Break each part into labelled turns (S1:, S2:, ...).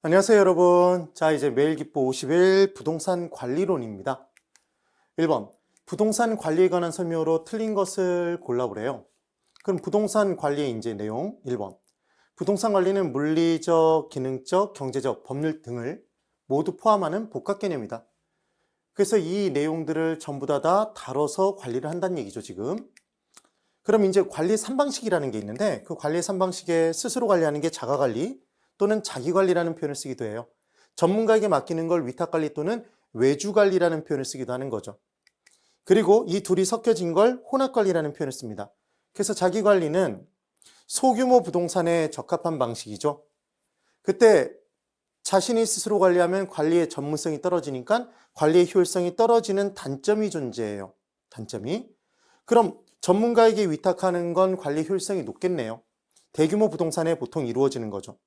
S1: 안녕하세요, 여러분. 자, 이제 매일 기po 50일 부동산 관리론입니다. 1번. 부동산 관리에 관한 설명으로 틀린 것을 골라보래요. 그럼 부동산 관리의 이제 내용 1번. 부동산 관리는 물리적, 기능적, 경제적, 법률 등을 모두 포함하는 복합 개념이다. 그래서 이 내용들을 전부 다, 다 다뤄서 관리를 한다는 얘기죠, 지금. 그럼 이제 관리 3방식이라는 게 있는데 그 관리 3방식에 스스로 관리하는 게 자가 관리, 또는 자기관리라는 표현을 쓰기도 해요. 전문가에게 맡기는 걸 위탁관리 또는 외주관리라는 표현을 쓰기도 하는 거죠. 그리고 이 둘이 섞여진 걸 혼합관리라는 표현을 씁니다. 그래서 자기관리는 소규모 부동산에 적합한 방식이죠. 그때 자신이 스스로 관리하면 관리의 전문성이 떨어지니까 관리의 효율성이 떨어지는 단점이 존재해요. 단점이. 그럼 전문가에게 위탁하는 건 관리 효율성이 높겠네요. 대규모 부동산에 보통 이루어지는 거죠.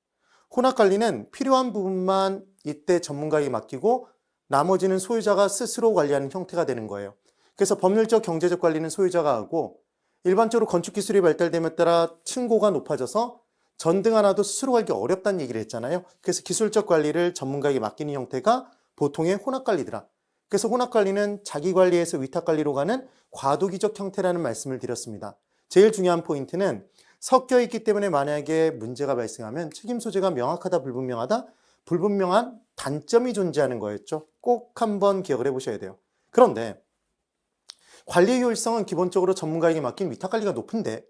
S1: 혼합 관리는 필요한 부분만 이때 전문가에게 맡기고 나머지는 소유자가 스스로 관리하는 형태가 되는 거예요. 그래서 법률적 경제적 관리는 소유자가 하고 일반적으로 건축 기술이 발달됨에 따라 층고가 높아져서 전등 하나도 스스로 하기 어렵다는 얘기를 했잖아요. 그래서 기술적 관리를 전문가에게 맡기는 형태가 보통의 혼합 관리더라. 그래서 혼합 관리는 자기 관리에서 위탁 관리로 가는 과도기적 형태라는 말씀을 드렸습니다. 제일 중요한 포인트는 섞여 있기 때문에 만약에 문제가 발생하면 책임 소재가 명확하다 불분명하다 불분명한 단점이 존재하는 거였죠. 꼭 한번 기억을 해보셔야 돼요. 그런데 관리 효율성은 기본적으로 전문가에게 맡긴 위탁 관리가 높은데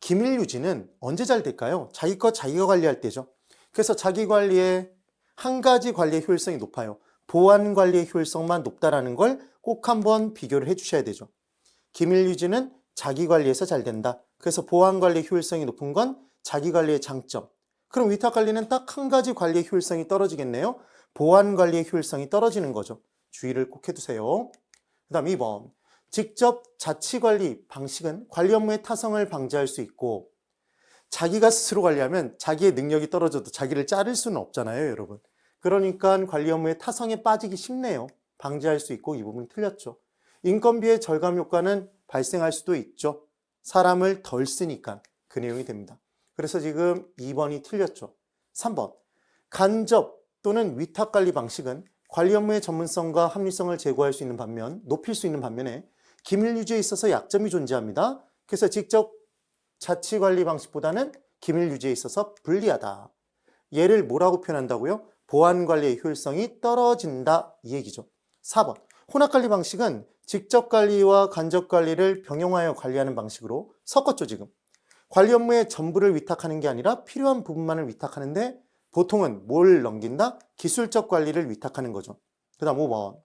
S1: 기밀 유지는 언제 잘 될까요? 자기 것 자기가 관리할 때죠. 그래서 자기 관리에 한 가지 관리의 효율성이 높아요. 보안 관리의 효율성만 높다라는 걸 꼭 한번 비교를 해 주셔야 되죠. 기밀 유지는 자기 관리에서 잘 된다. 그래서 보안 관리 효율성이 높은 건 자기 관리의 장점. 그럼 위탁 관리는 딱 한 가지 관리의 효율성이 떨어지겠네요. 보안 관리의 효율성이 떨어지는 거죠. 주의를 꼭 해두세요. 그 다음 2번. 직접 자치 관리 방식은 관리 업무의 타성을 방지할 수 있고 자기가 스스로 관리하면 자기의 능력이 떨어져도 자기를 자를 수는 없잖아요, 여러분. 그러니까 관리 업무의 타성에 빠지기 쉽네요. 방지할 수 있고 이 부분이 틀렸죠. 인건비의 절감 효과는 발생할 수도 있죠. 사람을 덜 쓰니까 그 내용이 됩니다. 그래서 지금 2번이 틀렸죠. 3번. 간접 또는 위탁 관리 방식은 관리 업무의 전문성과 합리성을 제고할 수 있는 반면, 높일 수 있는 반면에 기밀 유지에 있어서 약점이 존재합니다. 그래서 직접 자치 관리 방식보다는 기밀 유지에 있어서 불리하다. 얘를 뭐라고 표현한다고요? 보안 관리의 효율성이 떨어진다. 이 얘기죠. 4번. 혼합 관리 방식은 직접 관리와 간접 관리를 병용하여 관리하는 방식으로 섞었죠, 지금. 관리 업무의 전부를 위탁하는 게 아니라 필요한 부분만을 위탁하는데 보통은 뭘 넘긴다? 기술적 관리를 위탁하는 거죠. 그 다음 5번.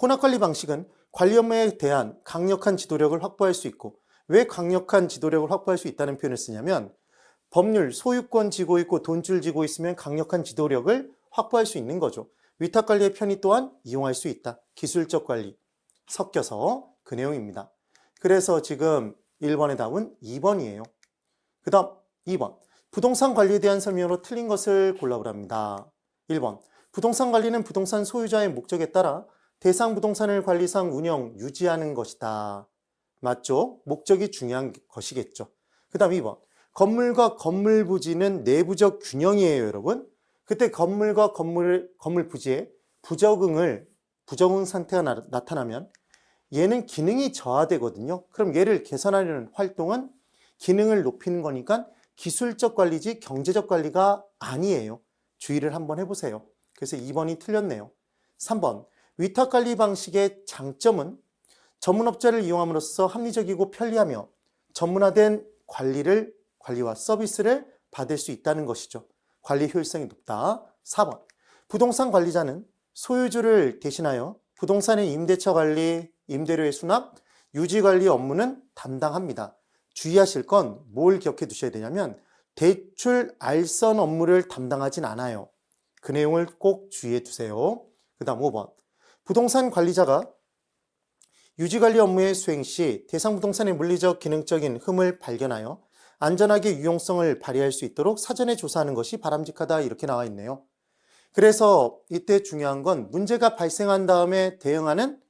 S1: 혼합 관리 방식은 관리 업무에 대한 강력한 지도력을 확보할 수 있고 왜 강력한 지도력을 확보할 수 있다는 표현을 쓰냐면 법률, 소유권 지고 있고 돈줄 지고 있으면 강력한 지도력을 확보할 수 있는 거죠. 위탁 관리의 편의 또한 이용할 수 있다. 기술적 관리 섞여서 그 내용입니다. 그래서 지금 1번의 답은 2번이에요. 그 다음 2번 부동산 관리에 대한 설명으로 틀린 것을 골라보랍니다. 1번 부동산 관리는 부동산 소유자의 목적에 따라 대상 부동산을 관리상 운영, 유지하는 것이다. 맞죠? 목적이 중요한 것이겠죠. 그 다음 2번 건물과 건물 부지는 내부적 균형이에요, 여러분. 그때 건물과 건물, 건물 부지에 부적응을, 부적응 상태가 나, 타나면 얘는 기능이 저하되거든요. 그럼 얘를 개선하려는 활동은 기능을 높이는 거니까 기술적 관리지 경제적 관리가 아니에요. 주의를 한번 해보세요. 그래서 2번이 틀렸네요. 3번, 위탁 관리 방식의 장점은 전문업자를 이용함으로써 합리적이고 편리하며 전문화된 관리를, 관리와 서비스를 받을 수 있다는 것이죠. 관리 효율성이 높다. 4번. 부동산 관리자는 소유주를 대신하여 부동산의 임대차 관리, 임대료의 수납, 유지 관리 업무는 담당합니다. 주의하실 건 뭘 기억해 두셔야 되냐면 대출 알선 업무를 담당하진 않아요. 그 내용을 꼭 주의해 두세요. 그 다음 5번. 부동산 관리자가 유지관리 업무의 수행 시 대상 부동산의 물리적 기능적인 흠을 발견하여 안전하게 유용성을 발휘할 수 있도록 사전에 조사하는 것이 바람직하다 이렇게 나와 있네요. 그래서 이때 중요한 건 문제가 발생한 다음에 대응하는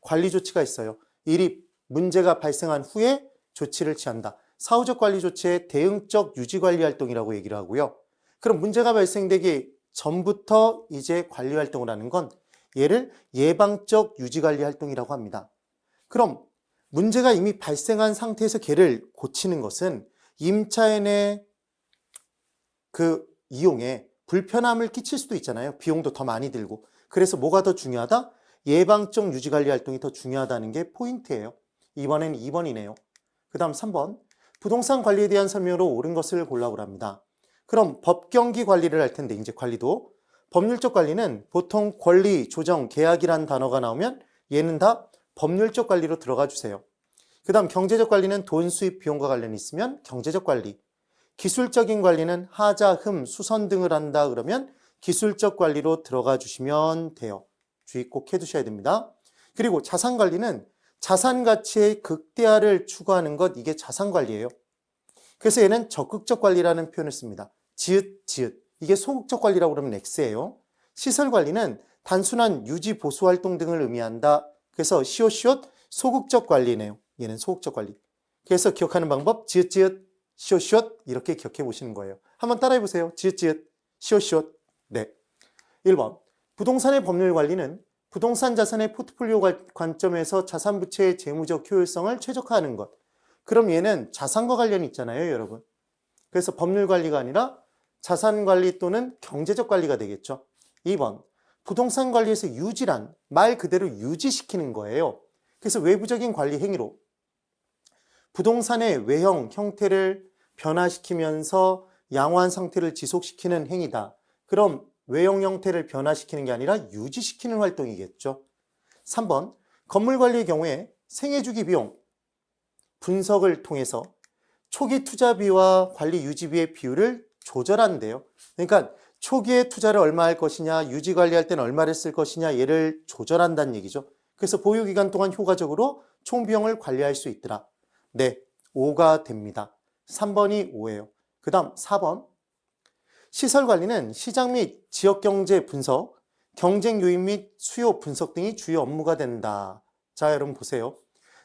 S1: 관리 조치가 있어요. 일이 문제가 발생한 후에 조치를 취한다. 사후적 관리 조치의 대응적 유지 관리 활동이라고 얘기를 하고요. 그럼 문제가 발생되기 전부터 이제 관리 활동을 하는 건 얘를 예방적 유지 관리 활동이라고 합니다. 그럼 문제가 이미 발생한 상태에서 걔를 고치는 것은 임차인의 그 이용에 불편함을 끼칠 수도 있잖아요. 비용도 더 많이 들고. 그래서 뭐가 더 중요하다? 예방적 유지 관리 활동이 더 중요하다는 게 포인트예요. 이번엔 2번이네요. 그 다음 3번. 부동산 관리에 대한 설명으로 옳은 것을 골라보랍니다. 그럼 법경기 관리를 할 텐데 이제 관리도 법률적 관리는 보통 권리, 조정, 계약이란 단어가 나오면 얘는 다 법률적 관리로 들어가 주세요. 그 다음 경제적 관리는 돈 수입 비용과 관련이 있으면 경제적 관리. 기술적인 관리는 하자, 흠, 수선 등을 한다 그러면 기술적 관리로 들어가 주시면 돼요. 주의 꼭 해두셔야 됩니다. 그리고 자산 관리는 자산 가치의 극대화를 추구하는 것 이게 자산 관리예요. 그래서 얘는 적극적 관리라는 표현을 씁니다. 지읒, 지읒. 이게 소극적 관리라고 그러면 X예요. 시설 관리는 단순한 유지 보수 활동 등을 의미한다. 그래서 시옷시옷 소극적 관리네요. 얘는 소극적 관리. 그래서 기억하는 방법 지읒, 지읒, 시옷시옷 이렇게 기억해 보시는 거예요. 한번 따라해 보세요. 지읒, 지읒, 시옷시옷. 네. 1번. 부동산의 법률 관리는 부동산 자산의 포트폴리오 관- 관점에서 자산 부채의 재무적 효율성을 최적화하는 것. 그럼 얘는 자산과 관련이 있잖아요, 여러분. 그래서 법률 관리가 아니라 자산 관리 또는 경제적 관리가 되겠죠. 2번. 부동산 관리에서 유지란 말 그대로 유지시키는 거예요. 그래서 외부적인 관리 행위로 부동산의 외형, 형태를 변화시키면서 양호한 상태를 지속시키는 행위다. 그럼 외형 형태를 변화시키는 게 아니라 유지시키는 활동이겠죠. 3번. 건물 관리의 경우에 생애주기 비용 분석을 통해서 초기 투자비와 관리 유지비의 비율을 조절한대요. 그러니까 초기에 투자를 얼마 할 것이냐, 유지 관리할 때는 얼마를 쓸 것이냐, 얘를 조절한다는 얘기죠. 그래서 보유 기간 동안 효과적으로 총 비용을 관리할 수 있더라. 네, 5가 됩니다. 3번이 5예요. 그 다음 4번. 시설 관리는 시장 및 지역 경제 분석, 경쟁 요인 및 수요 분석 등이 주요 업무가 된다. 자, 여러분 보세요.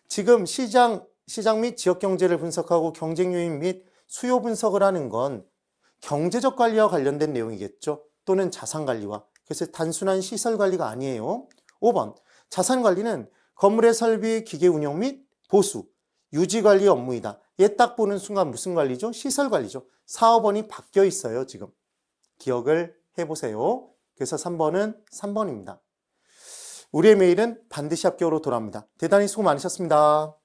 S1: 지금 시장, 시장 및 지역 경제를 분석하고 경쟁 요인 및 수요 분석을 하는 건 경제적 관리와 관련된 내용이겠죠. 또는 자산 관리와. 그래서 단순한 시설 관리가 아니에요. 5번. 자산 관리는 건물의 설비, 기계 운영 및 보수, 유지 관리 업무이다. 얘 딱 보는 순간 무슨 관리죠? 시설 관리죠. 4, 5번이 바뀌어 있어요, 지금. 기억을 해보세요. 그래서 3번은 3번입니다. 우리의 메일은 반드시 합격으로 돌아옵니다. 대단히 수고 많으셨습니다.